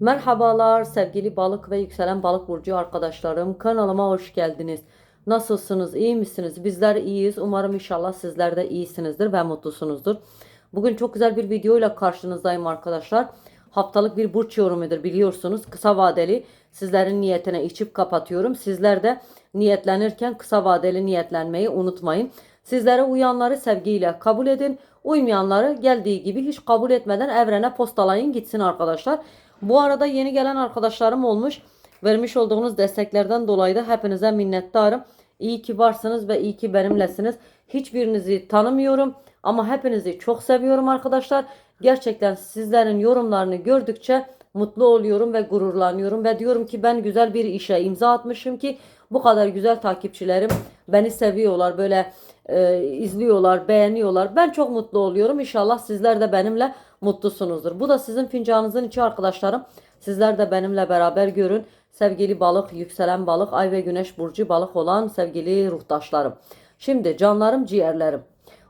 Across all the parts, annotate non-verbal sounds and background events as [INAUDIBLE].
Merhabalar sevgili balık ve yükselen balık burcu arkadaşlarım. Kanalıma hoş geldiniz. Nasılsınız? iyi misiniz? Bizler iyiyiz. Umarım inşallah sizler de iyisinizdir ve mutlusunuzdur. Bugün çok güzel bir video ile karşınızdayım arkadaşlar. Haftalık bir burç yorumudur biliyorsunuz. Kısa vadeli sizlerin niyetine içip kapatıyorum. Sizler de niyetlenirken kısa vadeli niyetlenmeyi unutmayın. Sizlere uyanları sevgiyle kabul edin. Uymayanları geldiği gibi hiç kabul etmeden evrene postalayın gitsin arkadaşlar. Bu arada yeni gelen arkadaşlarım olmuş. Vermiş olduğunuz desteklerden dolayı da hepinize minnettarım. İyi ki varsınız ve iyi ki benimlesiniz. Hiçbirinizi tanımıyorum ama hepinizi çok seviyorum arkadaşlar. Gerçekten sizlerin yorumlarını gördükçe mutlu oluyorum ve gururlanıyorum ve diyorum ki ben güzel bir işe imza atmışım ki bu kadar güzel takipçilerim beni seviyorlar böyle e, izliyorlar beğeniyorlar ben çok mutlu oluyorum İnşallah sizler de benimle mutlusunuzdur bu da sizin fincanınızın içi arkadaşlarım sizler de benimle beraber görün sevgili balık yükselen balık ay ve güneş burcu balık olan sevgili ruhtaşlarım şimdi canlarım ciğerlerim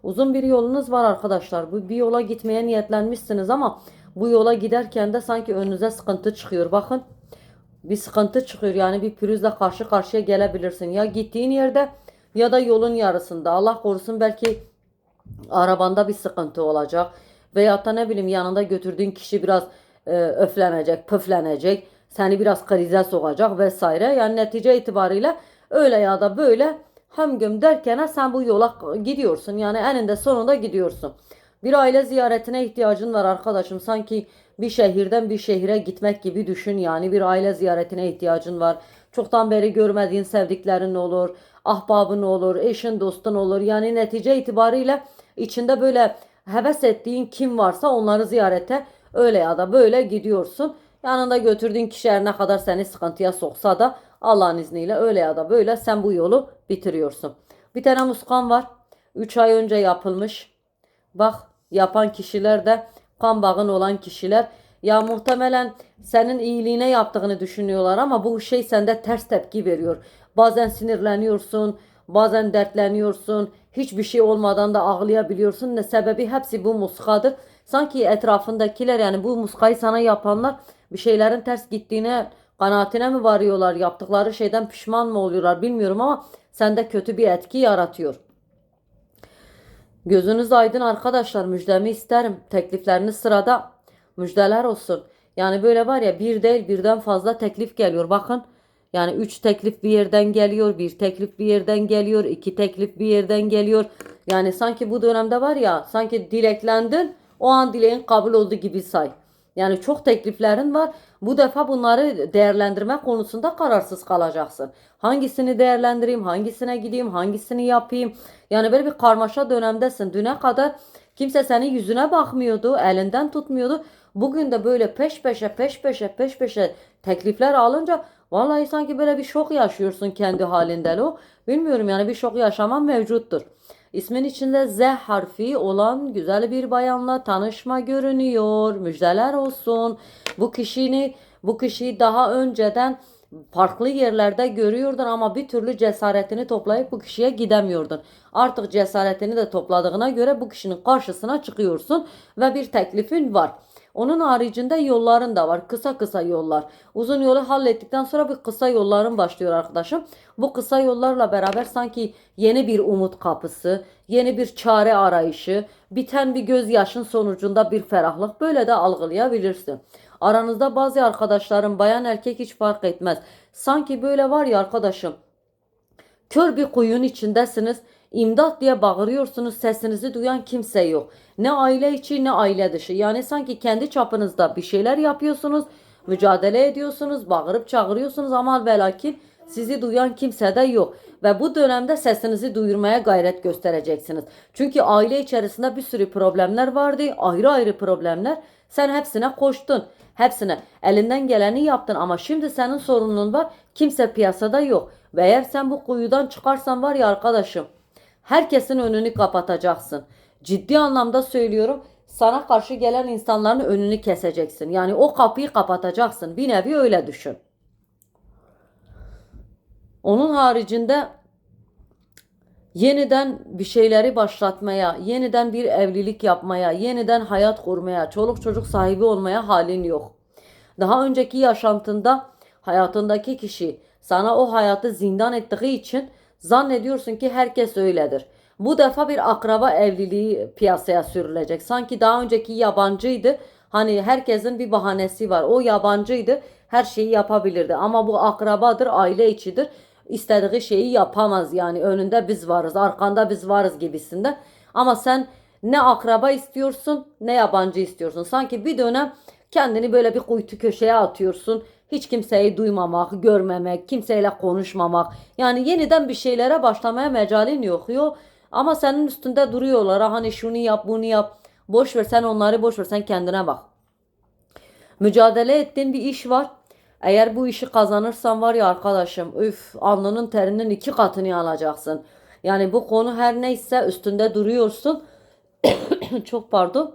Uzun bir yolunuz var arkadaşlar. Bu bir yola gitmeye niyetlenmişsiniz ama bu yola giderken de sanki önünüze sıkıntı çıkıyor. Bakın bir sıkıntı çıkıyor. Yani bir pürüzle karşı karşıya gelebilirsin. Ya gittiğin yerde ya da yolun yarısında. Allah korusun belki arabanda bir sıkıntı olacak. Veyahut da ne bileyim yanında götürdüğün kişi biraz e, öflenecek, püflenecek. Seni biraz krize sokacak vesaire. Yani netice itibariyle öyle ya da böyle hem göm derken sen bu yola gidiyorsun. Yani eninde sonunda gidiyorsun. Bir aile ziyaretine ihtiyacın var arkadaşım. Sanki bir şehirden bir şehire gitmek gibi düşün. Yani bir aile ziyaretine ihtiyacın var. Çoktan beri görmediğin sevdiklerin olur. Ahbabın olur. Eşin dostun olur. Yani netice itibariyle içinde böyle heves ettiğin kim varsa onları ziyarete öyle ya da böyle gidiyorsun. Yanında götürdüğün kişi her ne kadar seni sıkıntıya soksa da Allah'ın izniyle öyle ya da böyle sen bu yolu bitiriyorsun. Bir tane muskan var. 3 ay önce yapılmış. Bak yapan kişiler de kan bağın olan kişiler ya muhtemelen senin iyiliğine yaptığını düşünüyorlar ama bu şey sende ters tepki veriyor. Bazen sinirleniyorsun, bazen dertleniyorsun, hiçbir şey olmadan da ağlayabiliyorsun. Ne sebebi hepsi bu muskadır. Sanki etrafındakiler yani bu muskayı sana yapanlar bir şeylerin ters gittiğine kanaatine mi varıyorlar, yaptıkları şeyden pişman mı oluyorlar bilmiyorum ama sende kötü bir etki yaratıyor. Gözünüz aydın arkadaşlar müjdemi isterim. Teklifleriniz sırada müjdeler olsun. Yani böyle var ya bir değil birden fazla teklif geliyor. Bakın yani üç teklif bir yerden geliyor, bir teklif bir yerden geliyor, iki teklif bir yerden geliyor. Yani sanki bu dönemde var ya sanki dileklendin o an dileğin kabul oldu gibi say. Yani çok tekliflerin var. Bu defa bunları değerlendirme konusunda kararsız kalacaksın. Hangisini değerlendireyim, hangisine gideyim, hangisini yapayım. Yani böyle bir karmaşa dönemdesin. Düne kadar kimse senin yüzüne bakmıyordu, elinden tutmuyordu. Bugün de böyle peş peşe, peş peşe, peş peşe teklifler alınca vallahi sanki böyle bir şok yaşıyorsun kendi halinde o. Bilmiyorum yani bir şok yaşaman mevcuttur. İsmin içinde Z harfi olan güzel bir bayanla tanışma görünüyor. Müjdeler olsun. Bu kişini bu kişiyi daha önceden farklı yerlerde görüyordun ama bir türlü cesaretini toplayıp bu kişiye gidemiyordun. Artık cesaretini de topladığına göre bu kişinin karşısına çıkıyorsun ve bir teklifin var. Onun haricinde yolların da var. Kısa kısa yollar. Uzun yolu hallettikten sonra bir kısa yolların başlıyor arkadaşım. Bu kısa yollarla beraber sanki yeni bir umut kapısı, yeni bir çare arayışı, biten bir gözyaşın sonucunda bir ferahlık böyle de algılayabilirsin. Aranızda bazı arkadaşlarım bayan erkek hiç fark etmez. Sanki böyle var ya arkadaşım. Kör bir kuyunun içindesiniz. İmdat diye bağırıyorsunuz sesinizi duyan kimse yok. Ne aile içi ne aile dışı. Yani sanki kendi çapınızda bir şeyler yapıyorsunuz. Mücadele ediyorsunuz. Bağırıp çağırıyorsunuz ama velakin sizi duyan kimse de yok. Ve bu dönemde sesinizi duyurmaya gayret göstereceksiniz. Çünkü aile içerisinde bir sürü problemler vardı. Ayrı ayrı problemler. Sen hepsine koştun. Hepsine elinden geleni yaptın ama şimdi senin sorunun var. Kimse piyasada yok. Ve eğer sen bu kuyudan çıkarsan var ya arkadaşım herkesin önünü kapatacaksın. Ciddi anlamda söylüyorum. Sana karşı gelen insanların önünü keseceksin. Yani o kapıyı kapatacaksın. Bir nevi öyle düşün. Onun haricinde yeniden bir şeyleri başlatmaya, yeniden bir evlilik yapmaya, yeniden hayat kurmaya, çoluk çocuk sahibi olmaya halin yok. Daha önceki yaşantında hayatındaki kişi sana o hayatı zindan ettiği için zannediyorsun ki herkes öyledir. Bu defa bir akraba evliliği piyasaya sürülecek. Sanki daha önceki yabancıydı. Hani herkesin bir bahanesi var. O yabancıydı. Her şeyi yapabilirdi. Ama bu akrabadır, aile içidir. İstediği şeyi yapamaz yani. Önünde biz varız, arkanda biz varız gibisinden. Ama sen ne akraba istiyorsun ne yabancı istiyorsun. Sanki bir dönem kendini böyle bir kuytu köşeye atıyorsun. Hiç kimseyi duymamak, görmemek, kimseyle konuşmamak. Yani yeniden bir şeylere başlamaya mecalin yok. Yok. Ama senin üstünde duruyorlar. Ha, Hani şunu yap, bunu yap. Boş ver sen onları boş ver sen kendine bak. Mücadele ettiğin bir iş var. Eğer bu işi kazanırsan var ya arkadaşım üf alnının terinin iki katını alacaksın. Yani bu konu her neyse üstünde duruyorsun. [COUGHS] Çok pardon.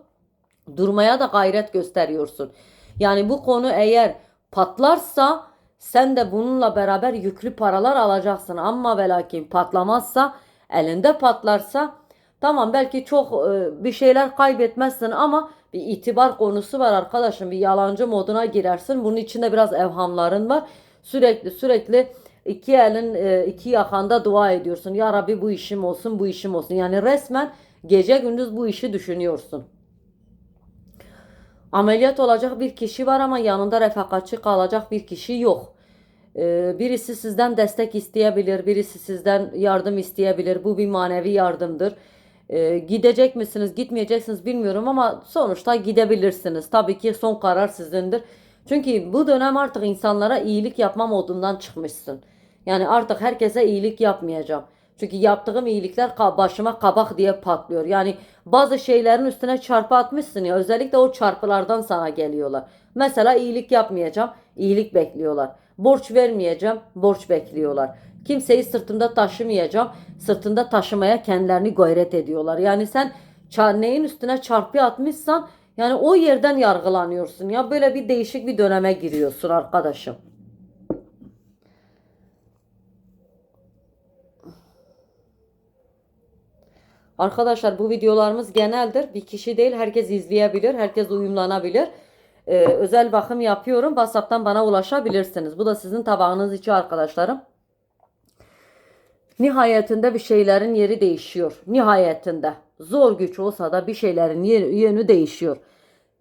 Durmaya da gayret gösteriyorsun. Yani bu konu eğer patlarsa sen de bununla beraber yüklü paralar alacaksın. Ama ve patlamazsa elinde patlarsa tamam belki çok e, bir şeyler kaybetmezsin ama bir itibar konusu var arkadaşım. Bir yalancı moduna girersin. Bunun içinde biraz evhamların var. Sürekli sürekli iki elin e, iki yakanda dua ediyorsun. Ya Rabbi bu işim olsun bu işim olsun. Yani resmen gece gündüz bu işi düşünüyorsun. Ameliyat olacak bir kişi var ama yanında refakatçi kalacak bir kişi yok. Ee, birisi sizden destek isteyebilir, birisi sizden yardım isteyebilir. Bu bir manevi yardımdır. Ee, gidecek misiniz, gitmeyeceksiniz bilmiyorum ama sonuçta gidebilirsiniz. Tabii ki son karar sizindir. Çünkü bu dönem artık insanlara iyilik yapma modundan çıkmışsın. Yani artık herkese iyilik yapmayacağım. Çünkü yaptığım iyilikler başıma kabak diye patlıyor. Yani bazı şeylerin üstüne çarpı atmışsın ya özellikle o çarpılardan sana geliyorlar. Mesela iyilik yapmayacağım, iyilik bekliyorlar. Borç vermeyeceğim, borç bekliyorlar. Kimseyi sırtımda taşımayacağım, sırtında taşımaya kendilerini gayret ediyorlar. Yani sen neyin üstüne çarpı atmışsan yani o yerden yargılanıyorsun ya böyle bir değişik bir döneme giriyorsun arkadaşım. Arkadaşlar bu videolarımız geneldir. Bir kişi değil herkes izleyebilir. Herkes uyumlanabilir. Ee, özel bakım yapıyorum. WhatsApp'tan bana ulaşabilirsiniz. Bu da sizin tabağınız içi arkadaşlarım. Nihayetinde bir şeylerin yeri değişiyor. Nihayetinde. Zor güç olsa da bir şeylerin yönü değişiyor.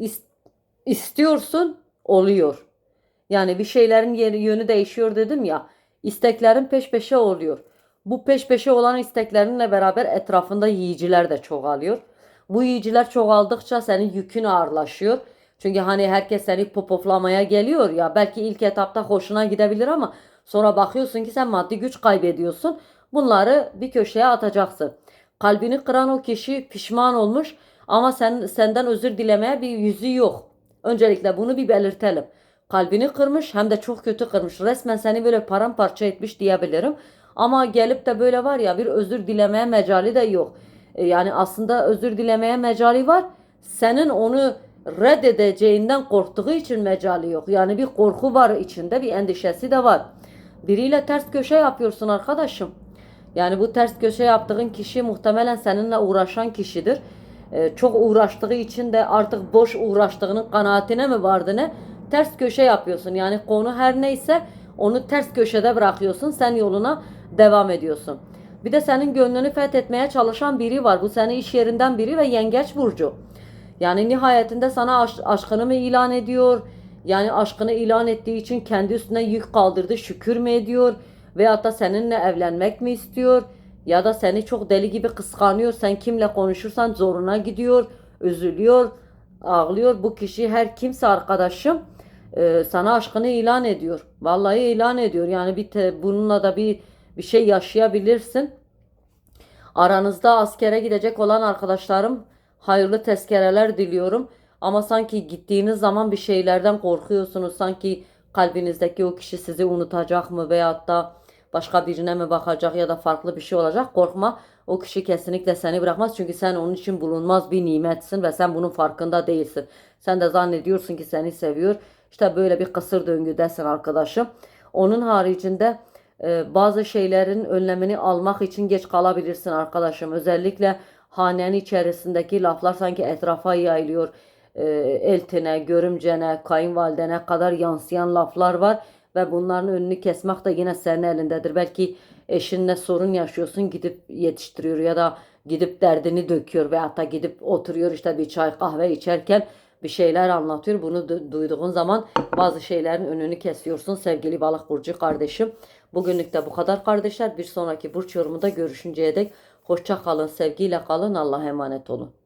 İs- istiyorsun oluyor. Yani bir şeylerin yeri, yönü değişiyor dedim ya. İsteklerin peş peşe oluyor. Bu peş peşe olan isteklerinle beraber etrafında yiyiciler de çoğalıyor. Bu yiyiciler çoğaldıkça senin yükün ağırlaşıyor. Çünkü hani herkes seni popoflamaya geliyor ya. Belki ilk etapta hoşuna gidebilir ama sonra bakıyorsun ki sen maddi güç kaybediyorsun. Bunları bir köşeye atacaksın. Kalbini kıran o kişi pişman olmuş ama sen senden özür dilemeye bir yüzü yok. Öncelikle bunu bir belirtelim. Kalbini kırmış hem de çok kötü kırmış. Resmen seni böyle paramparça etmiş diyebilirim. Ama gelip de böyle var ya bir özür dilemeye mecali de yok. E, Yani aslında özür dilemeye mecali var. Senin onu reddedeceğinden korktuğu için mecali yok. Yani bir korku var içinde, bir endişesi de var. Biriyle ters köşe yapıyorsun arkadaşım. Yani bu ters köşe yaptığın kişi muhtemelen seninle uğraşan kişidir. Ee, çok uğraştığı için de artık boş uğraştığının kanaatine mi vardı ne? Ters köşe yapıyorsun. Yani konu her neyse onu ters köşede bırakıyorsun. Sen yoluna devam ediyorsun. Bir de senin gönlünü fethetmeye çalışan biri var. Bu senin iş yerinden biri ve yengeç burcu. Yani nihayetinde sana aş- aşkını mı ilan ediyor? Yani aşkını ilan ettiği için kendi üstüne yük kaldırdı, şükür mü ediyor? Veyahut da seninle evlenmek mi istiyor? Ya da seni çok deli gibi kıskanıyor. Sen kimle konuşursan zoruna gidiyor, üzülüyor, ağlıyor. Bu kişi her kimse arkadaşım e, sana aşkını ilan ediyor. Vallahi ilan ediyor. Yani bir te- bununla da bir bir şey yaşayabilirsin. Aranızda askere gidecek olan arkadaşlarım hayırlı tezkereler diliyorum. Ama sanki gittiğiniz zaman bir şeylerden korkuyorsunuz. Sanki kalbinizdeki o kişi sizi unutacak mı veyahut da başka birine mi bakacak ya da farklı bir şey olacak. Korkma. O kişi kesinlikle seni bırakmaz. Çünkü sen onun için bulunmaz bir nimetsin ve sen bunun farkında değilsin. Sen de zannediyorsun ki seni seviyor. İşte böyle bir kısır döngüdesin arkadaşım. Onun haricinde e, bazı şeylerin önlemini almak için geç kalabilirsin arkadaşım. Özellikle hanenin içerisindeki laflar sanki etrafa yayılıyor. e, eltine, görümcene, kayınvalidene kadar yansıyan laflar var ve bunların önünü kesmek de yine senin elindedir. Belki eşinle sorun yaşıyorsun gidip yetiştiriyor ya da gidip derdini döküyor veyahut da gidip oturuyor işte bir çay kahve içerken bir şeyler anlatıyor. Bunu du- duyduğun zaman bazı şeylerin önünü kesiyorsun sevgili balık burcu kardeşim. Bugünlük de bu kadar kardeşler. Bir sonraki burç yorumunda görüşünceye dek hoşça kalın, sevgiyle kalın, Allah'a emanet olun.